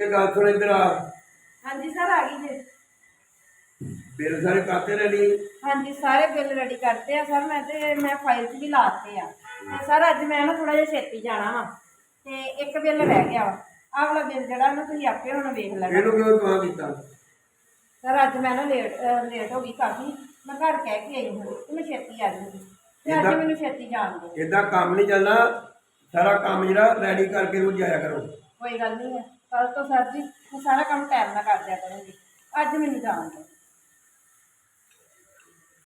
ਇਹ ਗੱਲ ਸੁਣ ਇੱਧਰ ਆ। ਹਾਂਜੀ ਸਰ ਆ ਗਈ ਜੀ। ਬਿੱਲ ਸਾਰੇ ਕਾਤੇ ਰੈਡੀ ਹਾਂਜੀ ਸਾਰੇ ਬਿੱਲ ਰੈਡੀ ਕਰਤੇ ਆ ਸਰ ਮੈਂ ਤੇ ਮੈਂ ਫਾਈਲ 'ਚ ਵੀ ਲਾਤੇ ਆ। ਤੇ ਸਰ ਅੱਜ ਮੈਂ ਨਾ ਥੋੜਾ ਜਿਹਾ ਛੇਤੀ ਜਾਣਾ ਵਾ। ਤੇ ਇੱਕ ਬਿੱਲ ਰਹਿ ਗਿਆ ਵਾ। ਆਹ ਵਾਲਾ ਬਿੱਲ ਜਿਹੜਾ ਨਾ ਤੁਸੀਂ ਆਪੇ ਹੁਣ ਵੇਖ ਲੈਣਾ। ਇਹਨੂੰ ਕਿਉਂ ਤੂੰ ਕੀਤਾ? ਸਰ ਅੱਜ ਮੈਂ ਨਾ ਲੇਟ ਲੇਟ ਹੋ ਗਈ ਕਾਫੀ। ਮੈਂ ਘਰ ਕਹਿ ਕੇ ਆਈ ਹਾਂ ਕਿ ਮੈਂ ਛੇਤੀ ਆ ਜਾਊਂਗੀ। ਤੇ ਅੱਜ ਮੈਨੂੰ ਛੇਤੀ ਜਾਣ ਦਿਓ। ਇਦਾਂ ਕੰਮ ਨਹੀਂ ਚੱਲਣਾ। ਸਾਰਾ ਕੰਮ ਜਿਹੜਾ ਰੈਡੀ ਕਰਕੇ ਨੂੰ ਜਾਇਆ ਕਰੋ। ਕੋਈ ਗੱਲ ਨਹੀਂ ਹੈ ਕੱਲ ਤੋਂ ਸਰ ਜੀ ਮੈਂ ਸਾਰਾ ਕੰਮ ਟਾਈਮ ਨਾਲ ਕਰ ਦਿਆ ਕਰੂੰਗੀ। ਅੱਜ ਮੈਨੂੰ ਜਾਣ ਦਿਓ।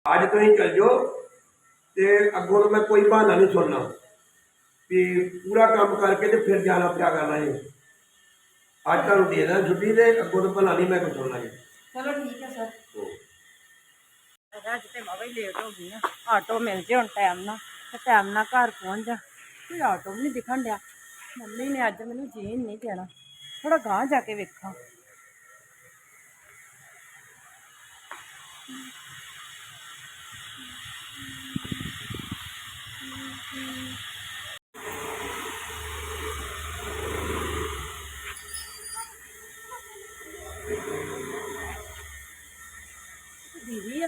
ਅੱਜ ਤੁਸੀਂ ਚੱਲ ਜਾਓ ਤੇ ਅੱਗੋਂ ਤੋਂ ਮੈਂ ਕੋਈ ਬਹਾਨਾ ਨਹੀਂ ਸੁਣਨਾ ਵੀ ਪੂਰਾ ਕੰਮ ਕਰਕੇ ਤੇ ਫਿਰ ਜਾਣਾ ਪਿਆ ਕਰਨਾ ਹੈ ਅੱਜ ਤੁਹਾਨੂੰ ਦੇ ਦਾਂ ਛੁੱਟੀ ਤੇ ਅੱਗੋਂ ਤੋਂ ਭਲਾ ਨਹੀਂ ਮੈਂ ਕੁਝ ਸੁਣਨਾ ਜੀ। ਚਲੋ ਠੀਕ ਹੈ ਸਰ। ਅੱਜ ਤੇ ਵਾਵਾ ਹੀ ਲੇਟ ਹੋ ਗਈ ਨਾ ਆਟੋ ਮਿਲ ਜੇ ਹੁਣ ਟਾਈਮ ਨਾਲ ਤੇ ਟਾਈਮ ਨਾਲ ਘਰ ਪਹੁੰਚ ਜਾ। ਕੋਈ ਆਟੋ ਵੀ ਨਹੀਂ ਦਿਖਣ ਡਿਆ। ਮੰਮੀ ਨੇ ਅੱਜ ਮੈਨੂੰ ਜੀਣ ਨਹੀਂ ਦੇਣਾ। ਥੋੜਾ ਗਾਂਹ ਜਾ ਕੇ ਵੇਖਾਂ ਦੀਦੀ ਆ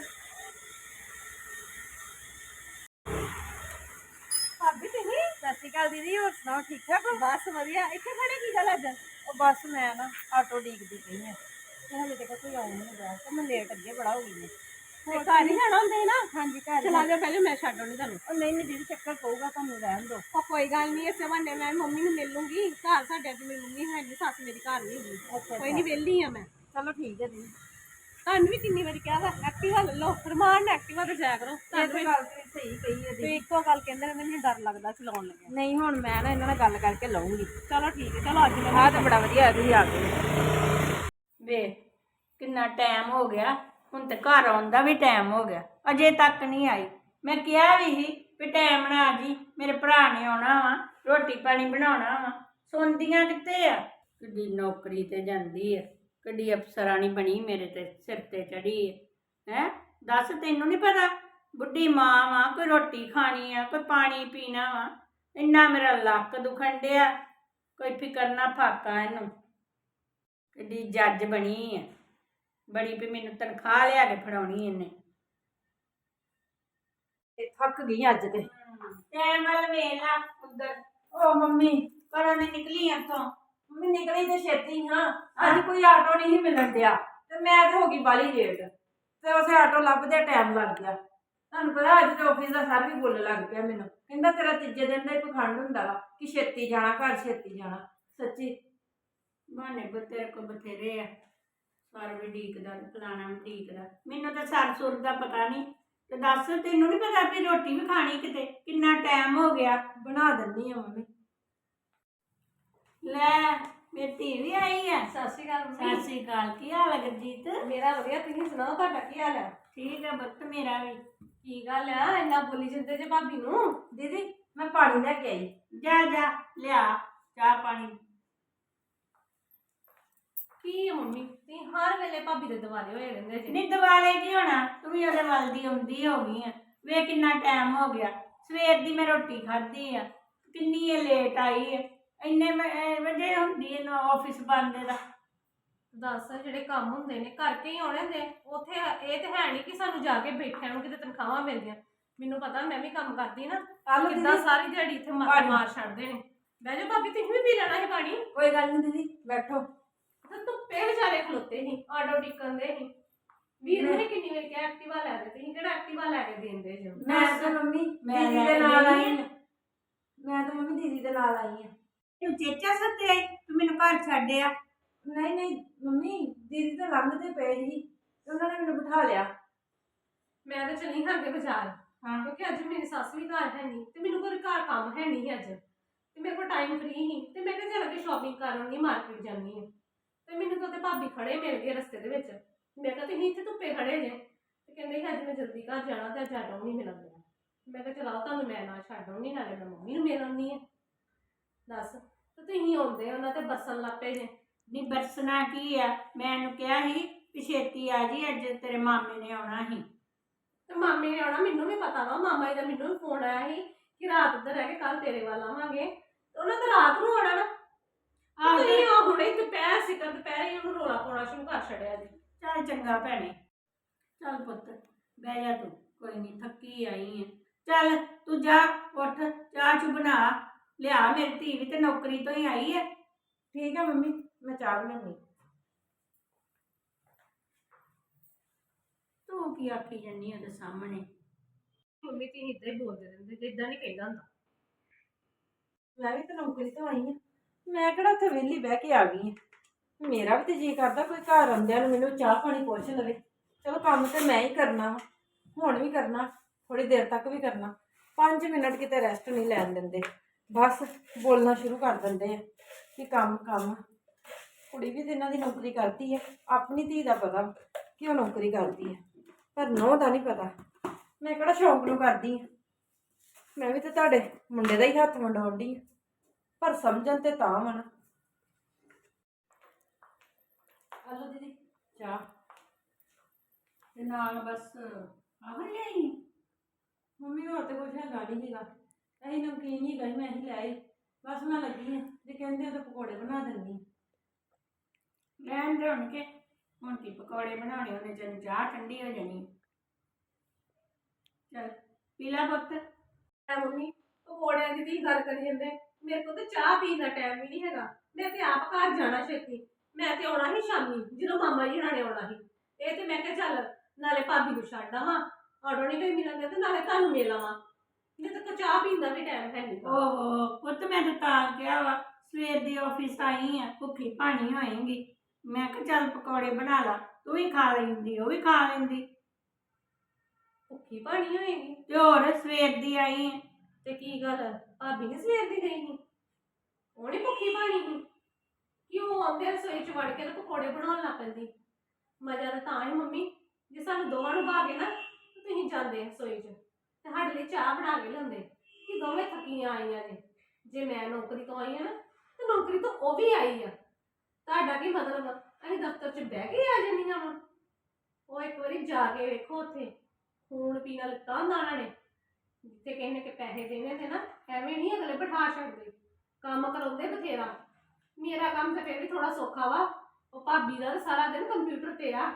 ਭਾਬੀ ਤੁਸੀਂ ਸਤਿ ਸ਼੍ਰੀ ਅਕਾਲ ਦੀਦੀ ਹੋਰ ਸੁਣਾਓ ਠੀਕ ਠਾਕ ਹੋ ਬਸ ਵਧੀਆ ਇੱਥੇ ਖੜੇ ਕੀ ਗੱਲ ਅੱਜ ਉਹ ਬਸ ਮੈਂ ਨਾ ਆਟੋ ਡੀਕਦੀ ਪਈ ਆ। ਤੇ ਹਲੇ ਤੱਕ ਕੋਈ ਆਉਣ ਨਹੀਂ ਰਿਹਾ ਤੇ ਮੈਂ ਲੇਟ ਅੱਗੇ ਬੜਾ ਹੋ ਗਈ ਹਾਂ ਘਰ ਹੀ ਜਾਣਾ ਹੁੰਦਾ ਨਾ? ਹਾਂਜੀ ਘਰ ਚਲਾ ਜਾ ਪਹਿਲੇ ਮੈਂ ਛੱਡ ਆਉਣੀ ਤੁਹਾਨੂੰ। ਉਹ ਨਹੀਂ ਨਹੀਂ ਦੀਦੀ ਚੱਕਰ ਪਊਗਾ ਤੁਹਾਨੂੰ ਰਹਿਣ ਉਹ ਕੋਈ ਗੱਲ ਨਹੀਂ ਇਸੇ ਬਹਾਨੇ ਮੈਂ ਮੰਮੀ ਨੂੰ ਮਿਲ ਲੂੰਗੀ। ਘਰ ਸਾਡੇ ਅੱਜ ਹੈ ਨਹੀਂ ਸੱਸ ਮੇਰੀ ਘਰ ਨਹੀਂ ਹੈਗੀ। ਕੋਈ ਨਹੀਂ ਵਿਹਲੀ ਆ ਮੈਂ। ਚਲੋ ਠੀਕ ਹੈ ਦੀਦੀ। ਤੁਹਾਨੂੰ ਵੀ ਕਿੰਨੀ ਵਾਰੀ ਕਿਹਾ ਵਾ ਐਕਟਿਵਾ ਲੈ ਲਓ ਰਮਾਨ ਐਕਟਿਵਾ ਤੇ ਜਾਇਆ ਕਰੋ। ਤੁਹਾਨੂੰ ਗੱਲ ਸਹੀ ਕਹੀ ਹੈ ਤੇ ਦੀਦੀ। ਇੱਕੋ ਗੱਲ ਕਹਿੰਦੇ ਨੇ ਮੈਨੂੰ ਡਰ ਲੱਗਦਾ ਚਲਾਉਣ ਲੱਗਿਆ। ਨਹੀਂ ਹੁਣ ਮੈਂ ਨਾ ਇਹਨਾਂ ਨਾਲ ਗੱਲ ਕਰਕੇ ਲਵਾਂਗੀ ਚਲੋ ਠੀਕ ਹੈ ਚਲੋ ਅੱਜ ਮੈਂ ਆਹ ਤਾਂ ਬੜਾ ਵਧੀਆ ਤੁਸੀਂ ਆ ਗਏ। ਵੇ ਕਿੰਨਾ ਟਾਈਮ ਹੋ ਗਿਆ। ਹੁਣ ਤੇ ਘਰ ਆਉਣ ਦਾ ਵੀ ਟਾਈਮ ਹੋ ਗਿਆ। ਅਜੇ ਤੱਕ ਨਹੀਂ ਆਈ। ਮੈਂ ਕਿਹਾ ਵੀ ਸੀ ਵੀ ਟਾਈਮ ਨਾਲ ਆ ਜੀ ਮੇਰੇ ਭਰਾ ਨੇ ਆਉਣਾ ਵਾ ਰੋਟੀ ਪਾਣੀ ਬਣਾਉਣਾ ਵਾ। ਸੁਣਦੀਆਂ ਕਿੱਥੇ ਆ? ਕਿੱਡੀ ਨੌਕਰੀ ਤੇ ਜਾਂਦੀ ਆ। ਕਿੱਡੀ ਅਫਸਰਾਣੀ ਬਣੀ ਮੇਰੇ ਤੇ ਸਿਰ ਤੇ ਚੜੀ ਹੈ ਹੈ? ਦੱਸ ਤੈਨੂੰ ਨਹੀਂ ਪਤਾ? ਬੁੱਢੀ ਮਾਂ ਵਾ ਕੋਈ ਰੋਟੀ ਖਾਣੀ ਆ ਕੋਈ ਪਾਣੀ ਪੀਣਾ ਵਾ। ਇੰਨਾ ਮੇਰਾ ਲੱਕ ਦੁਖਣ ਡਿਆ ਕੋਈ ਫਿਕਰ ਨਾ ਫਾਕਾ ਇਹਨੂੰ। ਕਿੱਡੀ ਜੱਜ ਬਣੀ ਹੈ ਬੜੀ ਵੀ ਮੈਨੂੰ ਤਨਖਾਹ ਲਿਆ ਕੇ ਫੜਾਉਣੀ ਇਹਨੇ। ਤੇ ਥੱਕ ਗਈ ਅੱਜ ਤੇ। ਟਾਈਮ ਵੱਲ ਵੇਖ ਲਾ ਉਧਰ। ਓ ਮੰਮੀ ਪਰ ਮੈਂ ਨਿਕਲੀ ਇੱਥੋਂ। ਮੰਮੀ ਨਿਕਲੀ ਤੇ ਛੇਤੀ ਹਾਂ। ਅੱਜ ਕੋਈ ਆਟੋ ਨਹੀਂ ਮਿਲਣ ਡਿਆ। ਤੇ ਮੈਂ ਤੇ ਹੋ ਗਈ ਬਾਲੀ ਲੇਟ। ਤੇ ਉਸੇ ਆਟੋ ਲੱਭਦੇ ਟਾਈਮ ਲੱਗ ਗਿਆ। ਤੁਹਾਨੂੰ ਪਤਾ ਅੱਜ ਤੇ ਆਫਿਸ ਦਾ ਸਰ ਵੀ ਬੋਲਣ ਲੱਗ ਪਿਆ ਮੈਨੂੰ। ਕਹਿੰਦਾ ਤੇਰਾ ਤੀਜੇ ਦਿਨ ਦਾ ਹੀ ਪਖੰਡ ਹੁੰਦਾ ਵਾ ਕਿ ਛੇਤੀ ਜਾਣਾ ਘਰ ਛੇਤੀ ਜਾਣਾ। ਸੱਚੀ। ਬਹਾਨੇ ਬਤੇਰੇ ਕੋ ਬਥੇਰੇ ਆ। ਸਰ ਵੀ ਢੀਕਦਾ ਫਲਾਣਾ ਵੀ ਢੀਕਦਾ ਮੈਨੂੰ ਤਾਂ ਸਰ ਸੁਰ ਦਾ ਪਤਾ ਨਹੀਂ। ਤੇ ਦੱਸ ਤੈਨੂੰ ਨਹੀਂ ਪਤਾ ਵੀ ਰੋਟੀ ਵੀ ਖਾਣੀ ਕਿਤੇ? ਕਿੰਨਾ ਟਾਈਮ ਹੋ ਗਿਆ? ਬਣਾ ਦਿੰਨੀ ਆ ਮੰਮੀ। ਲੈ ਮੇਰੀ ਧੀ ਵੀ ਆਈ ਹੈ ਸਤਿ ਸ਼੍ਰੀ ਅਕਾਲ ਸਤਿ ਸ੍ਰੀ ਅਕਾਲ। ਕੀ ਹਾਲ ਹੈ ਗੁਰਜੀਤ? ਮੇਰਾ ਵਧੀਆ ਤੁਸੀਂ ਸੁਣਾਓ ਤੁਹਾਡਾ ਕੀ ਹਾਲ ਹੈ ਠੀਕ ਹੈ ਬੱਤ ਮੇਰਾ ਵੀ। ਕੀ ਗੱਲ ਆ? ਇੰਨਾ ਬੋਲੀ ਜਾਂਦੇ ਜੇ ਭਾਬੀ ਨੂੰ? ਦੀਦੀ ਮੈਂ ਪਾਣੀ ਲੈ ਕੇ ਆਈ। ਜਾ ਜਾ ਲਿਆ ਚਾਹ ਪਾਣੀ। ਕੀ ਆ ਮੰਮੀ? ਤੁਸੀਂ ਹਰ ਵੇਲੇ ਭਾਬੀ ਦੇ ਦਿਵਾਲੇ ਹੋਏ ਰਹਿੰਦੇ ਜੇ। ਨਹੀਂ ਦਿਵਾਲੇ ਕੀ ਹੋਣਾ? ਤੂੰ ਵੀ ਉਹਦੇ ਵੱਲ ਦੀ ਆਉਂਦੀ ਹੋ ਗਈ ਆ। ਵੇ ਕਿੰਨਾ ਟਾਈਮ ਹੋ ਗਿਆ। ਸਵੇਰ ਦੀ ਮੈਂ ਰੋਟੀ ਖਾਧੀ ਆ। ਕਿੰਨੀ ਇਹ ਲੇਟ ਆਈ ਹੈ ਇੰਨੇ ਅਹ ਵਜੇ ਹੁੰਦੀ ਹੈ ਨਾ ਆਫਿਸ ਬੰਦ ਦਾ। ਦੱਸ ਜਿਹੜੇ ਕੰਮ ਹੁੰਦੇ ਨੇ ਕਰਕੇ ਹੀ ਆਉਣੇ ਹੁੰਦੇ ਉੱਥੇ ਇਹ ਤੇ ਹੈ ਨਹੀਂ ਕਿ ਸਾਨੂੰ ਜਾ ਕੇ ਬੈਠਿਆਂ ਨੂੰ ਕਿਤੇ ਤਨਖਾਹਾਂ ਮਿਲਦੀਆਂ। ਮੈਨੂੰ ਪਤਾ ਮੈਂ ਵੀ ਕੰਮ ਕਰਦੀ ਨਾ ਦੀਦੀ। ਸਾਰੀ ਦਿਹਾੜੀ ਇੱਥੇ ਮਾਰ ਪਾਣੀ। ਮਾਰ ਛੱਡਦੇ ਨੇ। ਬਹਿ ਜਾ ਭਾਬੀ ਤੁਸੀਂ ਵੀ ਪੀ ਲੈਣਾ ਹੈ ਪਾਣੀ। ਕੋਈ ਗੱਲ ਨਹੀਂ ਦੀਦੀ ਬੈਠੋ। ਤੇ ਧੁੱਪੇ ਵਿਚਾਰੇ ਖਲੋਤੇ ਸੀ ਆਟੋ ਡਿੱਕਣ ਦੇ ਸੀ। ਵੀਰ ਨੇ ਕਿੰਨੀ ਵਾਰ ਕਿਹਾ ਐਕਟਿਵਾ ਲੈ ਦੇ ਤੁਸੀਂ ਕਿਹੜਾ ਐਕਟਿਵਾ ਲੈ ਕੇ ਦੇਂਦੇ ਜੋ? ਮੈਂ ਤਾਂ ਮੰਮੀ ਮੈਂ ਦੀਦੀ ਦੇ ਨਾਲ ਆਈ ਹਾਂ ਮੈਂ ਤਾਂ ਮੰਮੀ ਦੀਦੀ ਦੇ ਨਾਲ ਆਈ ਹਾਂ ਤੂੰ ਚੇਚਾ ਸੱਤੇ ਤੂੰ ਮੈਨੂੰ ਘਰ ਛੱਡਿਆ ਨਹੀਂ ਨਹੀਂ ਮੰਮੀ ਦੀਦੀ ਤਾਂ ਲੰਘਦੇ ਪਏ ਸੀ ਤੇ ਉਹਨਾਂ ਨੇ ਮੈਨੂੰ ਬਿਠਾ ਲਿਆ। ਮੈਂ ਤਾਂ ਚਲੀ ਹਾਂ ਅੱਗੇ ਬਾਜ਼ਾਰ। ਹਾਂ। ਕਿਉਂਕਿ ਅੱਜ ਮੇਰੀ ਸੱਸ ਵੀ ਘਰ ਹੈ ਨਹੀਂ ਤੇ ਮੈਨੂੰ ਕੋਈ ਘਰ ਕੰਮ ਹੈ ਨਹੀਂ ਅੱਜ। ਤੇ ਮੇਰੇ ਕੋਲ ਟਾਈਮ ਫ੍ਰੀ ਸੀ ਤੇ ਮੈਂ ਕਿਹਾ ਚੱਲ ਕੇ ਸ਼ਾਪਿੰਗ ਕਰ ਆਉਂਗੀ ਮਾਰਕੀਟ ਜਾਣੀ ਹੈ। ਤੇ ਮੈਨੂੰ ਤਾਂ ਤੇ ਭਾਬੀ ਖੜੇ ਮਿਲ ਗਏ ਰਸਤੇ ਦੇ ਵਿੱਚ। ਮੈਂ ਕਿਹਾ ਤੁਸੀਂ ਇੱਥੇ ਧੁੱਪੇ ਖੜੇ ਜੇ? ਤੇ ਕਹਿੰਦੇ ਸੀ ਅੱਜ ਮੈਂ ਜਲਦੀ ਘਰ ਜਾਣਾ ਤੇ ਅੱਜ ਆਟੋ ਨਹੀਂ ਮਿਲਣ ਮੈਂ ਕਿਹਾ ਚਲਾਓ ਤੁਹਾਨੂੰ ਮੈਂ ਨਾਲ ਛੱਡ ਆਉਂਗੀ ਨਾਲੇ ਮੈਂ ਮੰਮੀ ਨੂੰ ਮਿਲ ਆਉਂਦੀ ਹੈ। ਦੱਸ ਤੇ ਤੁਸੀਂ ਆਉਂਦੇ ਉਹਨਾਂ ਤੇ ਬਰਸਨ ਲੱਪੇ ਜੇ। ਨਹੀਂ ਬਰਸਣਾ ਕੀ ਆ? ਮੈਂ ਇਹਨੂੰ ਕਿਹਾ ਸੀ ਵੀ ਛੇਤੀ ਆ ਜੀ ਅੱਜ ਤੇਰੇ ਮਾਮੇ ਨੇ ਆਉਣਾ ਸੀ। ਤੇ ਮਾਮੇ ਨੇ ਆਉਣਾ ਮੈਨੂੰ ਵੀ ਪਤਾ ਵਾ ਮਾਮਾ ਜੀ ਦਾ ਮੈਨੂੰ ਵੀ ਫੋਨ ਆਇਆ ਸੀ ਕਿ ਰਾਤ ਉੱਧਰ ਰਹਿ ਕੇ ਕੱਲ ਤੇਰੇ ਵੱਲ ਆਵਾਂਗੇ। ਤੇ ਉਹਨਾਂ ਤਾਂ ਰਾਤ ਨੂੰ ਆਉਣਾ ਨਾ। ਆਹ ਤੁਸੀਂ ਉਹ ਹੁਣੇ ਦੁਪਹਿਰ ਸੀ ਰੌਲਾ ਪਾਉਣਾ ਸ਼ੁਰੂ ਕਰ ਛੱਡਿਆ ਜੀ। ਚੱਲ ਚੰਗਾ ਭੈਣੇ। ਚੱਲ ਪੁੱਤ ਬਹਿ ਜਾ ਤੂੰ ਕੋਈ ਨਹੀਂ ਥੱਕੀ ਆਈ ਹੈ ਚੱਲ ਤੂੰ ਜਾ ਉੱਠ ਚਾਹ ਚੁ ਬਣਾ। ਲਿਆ ਮੇਰੀ ਧੀ ਵੀ ਤੇ ਨੌਕਰੀ ਤੋਂ ਹੀ ਆਈ ਹੈ ਠੀਕ ਹੈ ਮੰਮੀ? ਮੈਂ ਚਾਹ ਬਣਾਉਣੀ। ਤੂੰ ਕੀ ਆਖੀ ਜੰਨੀ ਉਹਦੇ ਸਾਹਮਣੇ? ਮੰਮੀ ਤੁਸੀਂ ਇਦਾਂ ਹੀ ਬੋਲਦੇ ਰਹਿੰਦੇ ਜੇ ਇਦਾਂ ਨਹੀਂ ਕਹਿੰਦਾ ਹੁੰਦਾ। ਮੈਂ ਵੀ ਤਾਂ ਨੌਕਰੀ ਤੋਂ ਆਈ ਹਾਂ। ਮੈਂ ਕਿਹੜਾ ਉੱਥੇ ਵਿਹਲੀ ਬਹਿ ਕੇ ਆ ਗਈ ਮੇਰਾ ਵੀ ਤੇ ਜੀ ਕਰਦਾ ਕੋਈ ਘਰ ਆਉਂਦਿਆਂ ਨੂੰ ਮੈਨੂੰ ਚਾਹ ਪਾਣੀ ਪੁੱਛ ਲਵੇ। ਚਲੋ ਕੰਮ ਤੇ ਮੈਂ ਹੀ ਕਰਨਾ ਵਾ ਹੁਣ ਵੀ ਕਰਨਾ ਥੋੜੀ ਦੇਰ ਤੱਕ ਵੀ ਕਰਨਾ। 5 ਮਿੰਟ ਕਿਤੇ ਰੈਸਟ ਨਹੀਂ ਲੈਣ ਦਿੰਦੇ। ਬਸ ਬੋਲਣਾ ਸ਼ੁਰੂ ਕਰ ਦਿੰਦੇ ਆ ਕਿ ਕੰਮ ਕੰਮ। ਕੁੜੀ ਵੀ ਤੇ ਇਹਨਾਂ ਦੀ ਨੌਕਰੀ ਕਰਦੀ ਹੈ। ਆਪਣੀ ਧੀ ਦਾ ਪਤਾ ਕਿ ਉਹ ਨੌਕਰੀ ਕਰਦੀ ਹੈ। ਪਰ ਨੌ ਦਾ ਨਹੀਂ ਪਤਾ। ਮੈਂ ਕਿਹੜਾ ਸ਼ੌਂਕ ਨੂੰ ਕਰਦੀ ਹਾਂ। ਮੈਂ ਵੀ ਤੇ ਤੁਹਾਡੇ ਮੁੰਡੇ ਦਾ ਹੀ ਹੱਥ ਵੰਡਾਉਂਦੀ ਹਾਂ। ਪਰ ਸਮਝਣ ਤੇ ਤਾਂ ਮਨ ਹਲੋ ਦੀਦੀ, ਚਾਹ। ਤੇ ਨਾਲ ਬਸ ਆਹ ਲਿਆਈ? ਮੰਮੀ ਹੋਰ ਤੇ ਕੁਝ ਹੈਗਾ ਨਹੀਂ ਸੀਗਾ। ਇਹ ਨਮਕੀਨ ਹੀ ਗਈ ਮੈਂ ਹੀ ਲੈ ਆਈ ਬਸ ਮੈਂ ਲੱਗੀ ਹਾਂ। ਜੇ ਕਹਿੰਦੇ ਆ ਤਾਂ ਪਕੌੜੇ ਬਣਾ ਦਿੰਦੀ ਲੈਣ ਦੇ ਹੁਣ ਕੇ ਹੁਣ ਕੀ ਪਕੌੜੇ ਬਣਾਉਣੇ ਉਹਨੇ ਜਨ ਚਾਹ ਠੰਡੀ ਹੋ ਜਾਣੀ। ਚੱਲ ਪੀਲਾ ਪੁੱਤ। ਐ ਮੰਮੀ ਪਕੌੜਿਆਂ ਦੀ ਦੀ ਗੱਲ ਕਰੀ ਜਾਂਦੇ। ਮੇਰੇ ਕੋਲ ਤੇ ਚਾਹ ਪੀਣ ਦਾ ਟਾਈਮ ਵੀ ਨਹੀਂ ਹੈਗਾ। ਮੈਂ ਤੇ ਆਪ ਘਰ ਜਾਣਾ ਛੇਤੀ। ਮੈਂ ਤੇ ਆਉਣਾ ਸੀ ਸ਼ਾਮੀ ਜਦੋਂ ਮਾਮਾ ਜੀ ਹੁਣਾਂ ਨੇ ਆਉਣਾ ਸੀ। ਇਹ ਤੇ ਮੈਂ ਕਿਹਾ ਚੱਲ ਨਾਲੇ ਭਾਬੀ ਨੂੰ ਛੱਡ ਆਵਾਂ। ਆਟੋ ਨਹੀਂ ਕੋਈ ਮਿਲਣਗੇ ਤੇ ਨਾਲੇ ਤੁਹਾਨੂੰ ਮਿਲ ਆਵਾਂ। ਮੇਰੇ ਤੇ ਚਾਹ ਪੀਣ ਦਾ ਵੀ ਟਾਈਮ ਹੈ ਨਹੀਂ। ਓਹੋ ਪੁੱਤ ਮੈਂ ਤਾਂ ਤਾਂ ਕਿਹਾ ਵਾ ਸਵੇਰ ਦੀ ਆਫਿਸ ਆਈ ਆ ਭੁੱਖੀ ਭਾਣੀ ਹੋਏਗੀ। ਮੈਂ ਕਿਹਾ ਚੱਲ ਪਕੌੜੇ ਬਣਾ ਲਾ ਤੂੰ ਵੀ ਖਾ ਲੈਂਦੀ ਉਹ ਵੀ ਖਾ ਲੈਂਦੀ। ਭੁੱਖੀ ਪਾਣੀ ਹੋਏਗੀ। ਤੇ ਹੋਰ ਸਵੇਰ ਦੀ ਆਈ ਆ। ਤੇ ਕੀ ਗੱਲ ਭਾਬੀ ਨੇ ਸਵੇਰ ਦੀ ਗਈ ਸੀ? ਉਹ ਨੀ ਭੁੱਖੀ ਪਾਣੀ ਸੀ? ਕਿਉਂ ਆਉਂਦੇ ਰਸੋਈ ਚ ਵੜ ਕੇ ਤੇ ਪਕੌੜੇ ਬਣਾਉਣ ਲੱਗ ਪੈਂਦੀ? ਮਜ਼ਾ ਤਾਂ ਤਾਂ ਹੀ ਮੰਮੀ ਜੇ ਸਾਨੂੰ ਦੋਵਾਂ ਨੂੰ ਭਾਗੇ ਨਾ ਤੇ ਤੁਸੀਂ ਜਾਂਦੇ ਰਸੋਈ ਚ। ਤੇ ਸਾਡੇ ਲਈ ਚਾਹ ਬਣਾ ਕੇ ਲਿਆਉਂਦੇ। ਕਿ ਦੋਵੇਂ ਥੱਕੀਆਂ ਆਈਆਂ ਨੇ। ਜੇ ਮੈਂ ਨੌਕਰੀ ਤੋਂ ਆਈ ਆ ਨਾ ਤੇ ਨੌਕਰੀ ਤੋਂ ਉਹ ਵੀ ਆਈ ਆ। ਤੁਹਾਡਾ ਕੀ ਮਤਲਬ ਅਸੀਂ ਦਫ਼ਤਰ 'ਚ ਬਹਿ ਕੇ ਆ ਜਾਂਦੀਆਂ ਵਾ। ਉਹ ਇੱਕ ਵਾਰੀ ਜਾ ਕੇ ਵੇਖੋ ਉੱਥੇ। ਖੂਨ ਪੀਣਾ ਲਿੱਤਾ ਹੁੰਦਾ ਉਹਨਾਂ ਨੇ। ਜਿੱਥੇ ਕਿਸੇ ਨੇ ਕਿ ਪੈਸੇ ਦੇਣੇ ਤੇ ਨਾ, ਐਵੇਂ ਨਹੀਂ ਅਗਲੇ ਬਿਠਾ ਛੱਡਦੇ ਕੰਮ ਕਰਾਉਂਦੇ ਬਥੇਰਾ। ਮੇਰਾ ਕੰਮ ਤਾਂ ਫਿਰ ਵੀ ਥੋੜਾ ਸੌਖਾ ਵਾ। ਉਹ ਭਾਬੀ ਦਾ ਤਾਂ ਸਾਰਾ ਦਿਨ ਕੰਪਿਊਟਰ ਤੇ ਆ।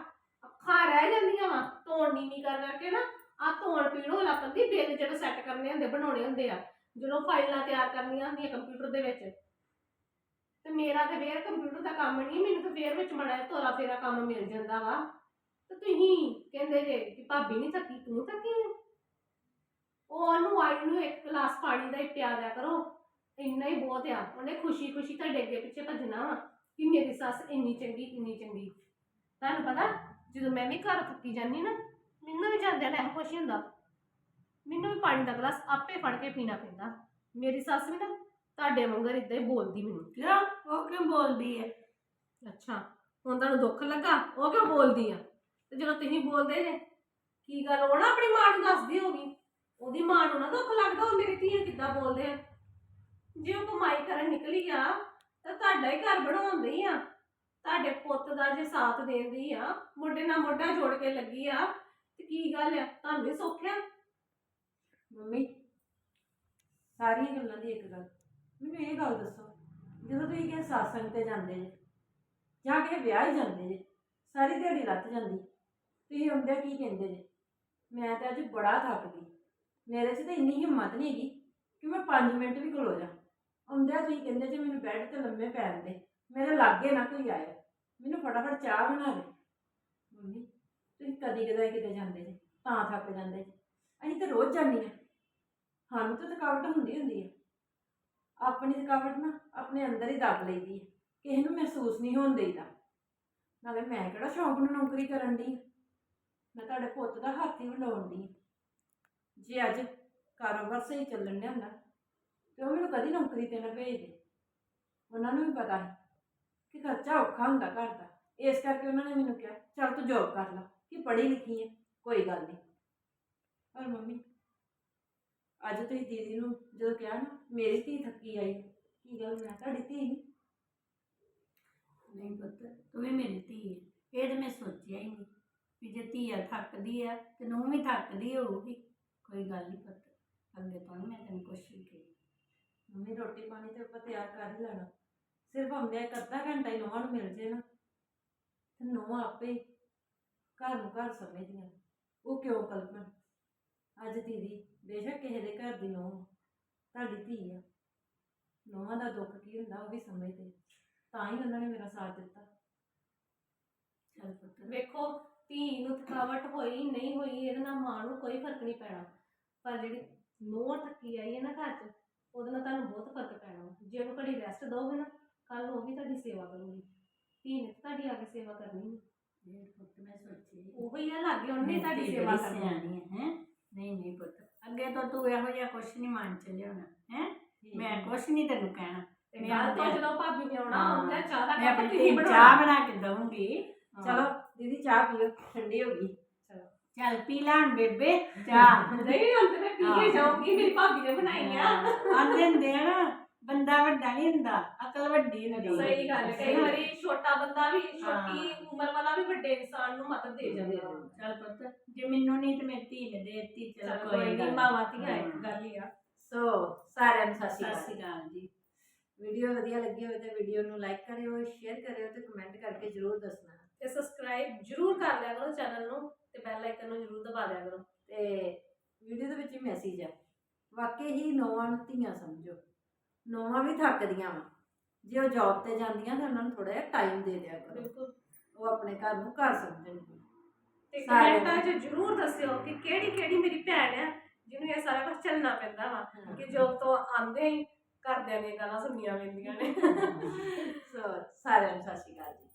ਅੱਖਾਂ ਰਹਿ ਜਾਂਦੀਆਂ ਵਾ। ਧੋਣ ਨੀ ਨੀ ਕਰ ਕਰਕੇ ਨਾ ਆ ਧੋਣ ਪੀਣ ਹੋ ਪੈਂਦੀ ਬਿੱਲ ਜਿਹੜੇ ਸੈੱਟ ਕਰਨੇ ਹੁੰਦੇ, ਬਣਾਉਣੇ ਹੁੰਦੇ ਆ। ਜਦੋਂ ਫਾਈਲਾਂ ਤਿਆਰ ਕਰਨੀਆਂ ਹੁੰਦੀਆਂ ਕੰਪਿਊਟਰ ਦੇ ਵਿੱਚ। ਤੇ ਮੇਰਾ ਤੇ ਫੇਰ ਕੰਪਿਊਟਰ ਦਾ ਕੰਮ ਨਹੀਂ ਮੈਨੂੰ ਤਾਂ ਫੇਰ ਵਿੱਚ ਮੜਾ ਤੋਰਾ ਫੇਰਾ ਕੰਮ ਮਿਲ ਜਾਂਦਾ ਵਾ। ਤੇ ਤੁਸੀਂ ਕਹਿੰਦੇ ਜੇ ਕਿ ਭਾਬੀ ਨਹੀਂ ਥੱਕੀ, ਤੂੰ ਥੱਕੀ ਆਂ। ਉਹ ਉਹਨੂੰ ਆਈ ਨੂੰ ਇੱਕ ਗਲਾਸ ਪਾਣੀ ਦਾ ਹੀ ਪਿਆ ਦਿਆ ਕਰੋ। ਇੰਨਾ ਹੀ ਬਹੁਤ ਆ। ਉਹਨੇ ਖੁਸ਼ੀ ਖੁਸ਼ੀ ਤੁਹਾਡੇ ਅੱਗੇ ਪਿੱਛੇ ਭੱਜਣਾ ਵਾ ਕਿ ਮੇਰੀ ਸੱਸ ਇੰਨੀ ਚੰਗੀ ਇੰਨੀ ਚੰਗੀ। ਤੁਹਾਨੂੰ ਪਤਾ, ਜਦੋਂ ਮੈਂ ਵੀ ਘਰ ਥੱਕੀ ਜਾਂਦੀ ਨਾ, ਮੈਨੂੰ ਵੀ ਜਾਂਦਿਆਂ ਨੇ ਇਹੋ ਕੁਛ ਹੁੰਦਾ। ਮੈਨੂੰ ਵੀ ਪਾਣੀ ਦਾ ਗਲਾਸ ਆਪੇ ਫੜ ਕੇ ਪੀਣਾ ਪੈਂਦਾ। ਮੇਰੀ ਸੱਸ ਵੀ ਨਾ ਤੁਹਾਡੇ ਵਾਂਗਰ ਇਦਾਂ ਹੀ ਬੋਲਦੀ ਮੈਨੂੰ ਕਿਉਂ? ਉਹ ਕਿਉਂ ਬੋਲਦੀ ਹੈ ਅੱਛਾ ਹੁਣ ਤੁਹਾਨੂੰ ਦੁੱਖ ਲੱਗਾ? ਉਹ ਕਿਉਂ ਬੋਲਦੀ ਆ? ਤੇ ਜਦੋਂ ਤੁਸੀਂ ਬੋਲਦੇ ਜੇ ਕੀ ਗੱਲ ਉਹ ਨਾ ਆਪਣੀ ਮਾਂ ਨੂੰ ਦੱਸਦੀ ਹੋਗੀ ਉਹਦੀ ਮਾਂ ਨੂੰ ਨਾ ਦੁੱਖ ਲੱਗਦਾ ਉਹ ਮੇਰੀ ਧੀ ਕਿੱਦਾਂ ਬੋਲਦੇ ਆ? ਜੇ ਉਹ ਕਮਾਈ ਕਰਨ ਨਿਕਲੀ ਆ ਤਾਂ ਤੁਹਾਡਾ ਹੀ ਘਰ ਬਣਾਉਂਦੇ ਆ। ਤੁਹਾਡੇ ਪੁੱਤ ਦਾ ਜੇ ਸਾਥ ਦੇਂਦੀ ਆ ਮੋਢੇ ਨਾਲ ਮੋਢਾ ਜੋੜ ਕੇ ਲੱਗੀ ਆ ਤੇ ਕੀ ਗੱਲ ਆ? ਤੁਹਾਨੂੰ ਵੀ ਸੁੱਖ ਆ? ਮੰਮੀ ਸਾਰੀਆਂ ਗੱਲਾਂ ਦੀ ਇੱਕ ਗੱਲ। ਮੈਨੂੰ ਇਹ ਗੱਲ ਦੱਸੋ, ਜਦੋਂ ਤੁਸੀਂ ਕਿਸੇ ਸਾਸੰਗ ਤੇ ਜਾਂਦੇ ਜੇ, ਜਾਂ ਕਿਸੇ ਵਿਆਹ ਹੀ ਜਾਂਦੇ ਜੇ, ਸਾਰੀ ਦਿਹਾੜੀ ਲੱਤ ਜਾਂਦੀ, ਤੁਸੀਂ ਹੁੰਦੇ ਕੀ ਕਹਿੰਦੇ ਜੇ? ਮੈਂ ਤਾਂ ਅੱਜ ਬੜਾ ਥੱਕ ਗਈ। ਮੇਰੇ 'ਚ ਤਾਂ ਇੰਨੀ ਹਿੰਮਤ ਨਹੀਂ ਹੈਗੀ ਕਿ ਮੈਂ 5 ਮਿੰਟ ਵੀ ਖਲੋ ਜਾ। ਆਉਂਦਿਆਂ ਤੁਸੀਂ ਕਹਿੰਦੇ ਜੇ ਮੈਨੂੰ ਬੈੱਡ ਤੇ ਲੰਮੇ ਪੈਣ ਦੇ, ਮੇਰੇ ਲਾਗੇ ਨਾ ਕੋਈ ਆਏ ਮੈਨੂੰ ਫਟਾਫਟ ਚਾਹ ਬਣਾ ਦੇ। ਮੰਮੀ, ਤੁਸੀਂ ਕਦੀ ਕਦਾਈ ਕਿਤੇ ਜਾਂਦੇ ਜੇ, ਤਾਂ ਥੱਕ ਜਾਂਦੇ ਜੇ। ਅਸੀਂ ਤਾਂ ਰੋਜ਼ ਜਾਂਦੀਆਂ ਸਾਨੂੰ ਤਾਂ ਥਕਾਵਟ ਹੁੰਦੀ ਹੁੰਦੀ ਹੈ ਆਪਣੀ ਥਕਾਵਟ ਨਾ ਆਪਣੇ ਅੰਦਰ ਹੀ ਦੱਬ ਲਈਦੀ ਹੈ। ਕਿਸੇ ਨੂੰ ਮਹਿਸੂਸ ਨਹੀਂ ਹੋਣ ਦੇਈਦਾ। ਨਾਲੇ ਮੈਂ ਕਿਹੜਾ ਸ਼ੌਂਕ ਨੂੰ ਨੌਕਰੀ ਕਰਨ ਦੀ ਮੈਂ ਤੁਹਾਡੇ ਪੁੱਤ ਦਾ ਹੱਥ ਹੀ ਵੰਡਾਉਣ ਦੀ ਜੇ ਅੱਜ ਕਾਰੋਬਾਰ ਸਹੀ ਚੱਲਣ ਡਿਆ ਹੁੰਦਾ, ਤੇ ਉਹ ਮੈਨੂੰ ਕਦੀ ਨੌਕਰੀ ਤੇ ਨਾ ਭੇਜਦੇ ਉਹਨਾਂ ਨੂੰ ਵੀ ਪਤਾ ਹੈ ਕਿ ਖਰਚਾ ਔਖਾ ਹੁੰਦਾ ਘਰ ਦਾ। ਇਸ ਕਰਕੇ ਉਹਨਾਂ ਨੇ ਮੈਨੂੰ ਕਿਹਾ, ਚੱਲ ਤੂੰ ਜੋਬ ਕਰ ਲੈ, ਕਿ ਪੜ੍ਹੀ ਲਿਖੀ ਹੈ, ਕੋਈ ਗੱਲ ਨਹੀਂ। ਪਰ ਮੰਮੀ ਅੱਜ ਤੁਸੀਂ ਦੀਦੀ ਨੂੰ ਜਦੋਂ ਕਿਹਾ ਨਾ ਮੇਰੀ ਧੀ ਥੱਕੀ ਆਈ। ਕੀ ਗੱਲ ਮੈਂ ਤੁਹਾਡੀ ਧੀ ਨਹੀਂ ਨਹੀਂ ਪੁੱਤ ਤੂੰ ਵੀ ਮੇਰੀ ਧੀ ਹੈ ਇਹ ਤਾਂ ਮੈਂ ਸੋਚਿਆ ਹੀ ਨਹੀਂ ਵੀ ਜੇ ਧੀਆ ਥੱਕਦੀ ਆ ਤੇ ਨੂੰ ਵੀ ਥੱਕਦੀ ਹੋਊਗੀ। ਕੋਈ ਗੱਲ ਨਹੀਂ ਪੁੱਤ ਅੱਗੇ ਤੋਂ ਨੀ ਮੈਂ ਤੈਨੂੰ ਕੁਛ ਵੀ ਕਹੀ। ਮੰਮੀ ਰੋਟੀ ਪਾਣੀ ਤੇ ਆਪਾਂ ਤਿਆਰ ਕਰ ਹੀ ਲੈਣਾ। ਸਿਰਫ ਆਉਂਦਿਆਂ ਇੱਕ ਅੱਧਾ ਘੰਟਾ ਹੀ ਨੋਹਾਂ ਨੂੰ ਮਿਲ ਜੇ ਨਾ। ਤੇ ਨੂੰਹਾਂ ਆਪੇ ਘਰ ਨੂੰ ਘਰ ਸਮਝਦੀਆਂ ਉਹ ਕਿਉਂ ਕਲਪਨ? ਅੱਜ ਦੀਦੀ ਬੇਸ਼ੱਕ ਕਿਸੇ ਦੇ ਘਰ ਦੀ ਨੂੰਹ ਤੁਹਾਡੀ ਧੀ ਆ। ਨੂੰਹਾਂ ਦਾ ਦੁੱਖ ਕੀ ਹੁੰਦਾ ਉਹ ਵੀ ਸਮਝਦੇ। ਤਾਂ ਹੀ ਉਹਨਾਂ ਨੇ ਮੇਰਾ ਸਾਥ ਦਿੱਤਾ। ਚੱਲ ਪੁੱਤ। ਵੇਖੋ ਧੀ ਨੂੰ ਥਕਾਵਟ ਹੋਈ ਨਹੀਂ ਹੋਈ ਇਹਦੇ ਨਾਲ ਮਾਂ ਨੂੰ ਕੋਈ ਫ਼ਰਕ ਨਹੀਂ ਪੈਣਾ। ਪਰ ਜਿਹੜੀ ਨੂੰਹ ਥੱਕੀ ਆਈ ਹੈ ਨਾ ਘਰ 'ਚ ਉਹਦੇ ਨਾਲ ਤੁਹਾਨੂੰ ਬਹੁਤ ਫ਼ਰਕ ਪੈਣਾ। ਵਾ। ਜੇ ਉਹਨੂੰ ਘੜੀ ਰੈਸਟ ਦੋਗੇ ਨਾ ਕੱਲ ਨੂੰ ਉਹ ਵੀ ਤੁਹਾਡੀ ਸੇਵਾ ਕਰੂਗੀ। ਧੀ ਨੇ ਤਾਂ ਤੁਹਾਡੀ ਆ ਕੇ ਸੇਵਾ ਕਰਨੀ ਹੈ। ਇਹ ਪੁੱਤ ਮੈਂ ਸੋਚੀ। ਉਹੋ ਹੀ ਆ ਲਾਗੇ ਉਹਨੇ ਤੁਹਾਡੀ ਸੇਵਾ ਕਰਨੀ ਹੈਂ? ਨਹੀਂ ਨਹੀਂ ਪੁੱਤ। ਅੱਗੇ ਤੋਂ ਤੂੰ ਇਹੋ ਜਿਹਾ ਕੁਛ ਨਹੀਂ ਮਨ ਚ ਲਿਆਉਣਾ ਹੈ? ਮੈਂ ਕੁਛ ਨਹੀਂ ਤੈਨੂੰ ਕਹਿਣਾ। ਤੇ ਮੈਂ ਕੱਲ ਤੋਂ ਜਦੋਂ ਭਾਬੀ ਨੇ ਆਉਣਾ ਹਾਂ। ਉਹਨੇ ਚਾਹ ਦਾ ਮੈਂ ਕੱਪ ਆਪਣੀ ਤੁਸੀਂ ਬਣਾਉਣਾ? ਬਣਾ ਕੇ ਦਊਂਗੀ। ਚਲੋ ਦੀਦੀ ਚਾਹ ਪੀਓ ਠੰਡੀ ਹੋ ਗਈ। ਚੱਲ। ਪੀ ਲੈਣ ਬੇਬੇ ਚਾਹ। ਨਹੀਂ ਹੁਣ ਤੇ ਮੈਂ ਪੀ ਕੇ ਹਾਂ। ਜਾਊਂਗੀ ਮੇਰੀ ਭਾਬੀ ਨੇ ਬਣਾਈ ਆ। ਆਂਦੇ ਹੁੰਦੇ ਆ ਨਾ ਬੰਦਾ ਵੱਡਾ ਨਹੀਂ ਹੁੰਦਾ ਅਕਲ ਵੱਡੀ ਹੁੰਦੀ ਸਹੀ ਗੱਲ ਹੈ ਕਈ ਵਾਰੀ ਛੋਟਾ ਬੰਦਾ ਵੀ ਛੋਟੀ। ਉਮਰ ਵਾਲਾ ਵੀ ਵੱਡੇ ਇਨਸਾਨ ਨੂੰ ਮਦਦ ਦੇ ਜਾਂਦਾ। ਵਾ। ਚੱਲ ਪੁੱਤ ਜੇ ਮੈਨੂੰ ਨਹੀਂ ਤੇ ਮੇਰੀ ਧੀ ਨੇ ਦੇਤੀ ਚਲ ਕੋਈ ਨਹੀਂ ਨੀ। ਮਾਵਾਂ ਧੀਆਂ ਹਾਂ। ਇੱਕ ਗੱਲ ਹੀ ਆ। ਸੋ ਸਾਰਿਆਂ ਨੂੰ ਸਤਿ ਸ਼੍ਰੀ ਅਕਾਲ। ਜੀ। ਵੀਡੀਓ ਵਧੀਆ ਲੱਗੀ ਹੋਵੇ ਤਾਂ ਵੀਡੀਓ ਨੂੰ ਲਾਈਕ ਕਰਿਓ ਸ਼ੇਅਰ ਕਰਿਓ ਤੇ ਕਮੈਂਟ ਕਰਕੇ ਜ਼ਰੂਰ ਦੱਸਣਾ। ਤੇ ਸਬਸਕ੍ਰਾਈਬ ਜਰੂਰ ਕਰ ਲਿਆ ਕਰੋ ਚੈਨਲ ਨੂੰ ਤੇ ਬੈਲ ਆਈਕਨ ਨੂੰ ਜਰੂਰ ਦਬਾ ਦਿਆ ਕਰੋ। ਤੇ ਵੀਡੀਓ ਦੇ ਵਿੱਚ ਮੈਸੇਜ ਆ। ਵਾਕਈ ਹੀ ਨੌਵਾਂ ਨੂੰ ਧੀਆਂ ਸਮਝੋ। ਨੌਵਾਂ ਵੀ ਥੱਕਦੀਆਂ ਵਾ। ਜੇ ਉਹ ਜੌਬ ਤੇ ਜਾਂਦੀਆਂ ਤਾਂ ਉਹਨਾਂ ਨੂੰ ਥੋੜਾ ਜਿਹਾ ਟਾਈਮ ਦੇ ਦਿਆ ਕਰੋ। ਬਿਲਕੁਲ। ਉਹ ਆਪਣੇ ਘਰ ਨੂੰ ਘਰ ਸਮਝਣਗੇ ਤੇ ਸਾਰਿਆਂ ਕਮੈਂਟਾਂ 'ਚ ਜਰੂਰ ਦੱਸਿਓ ਕਿ ਕਿਹੜੀ ਕਿਹੜੀ ਮੇਰੀ ਭੈਣ ਆ ਜਿਹਨੂੰ ਇਹ ਸਾਰਾ ਕੁਝ ਚੱਲਣਾ ਪੈਂਦਾ ਵਾ ਕਿ ਜੋਬ ਤੋਂ ਆਂਦੇ ਹੀ ਘਰਦਿਆਂ ਦੀਆਂ ਗੱਲਾਂ ਸੁਣੀਆਂ ਪੈਂਦੀਆਂ ਨੇ। ਸੋ ਸਾਰਿਆਂ ਨੂੰ ਸਤਿ ਸ਼੍ਰੀ ਅਕਾਲ ਜੀ।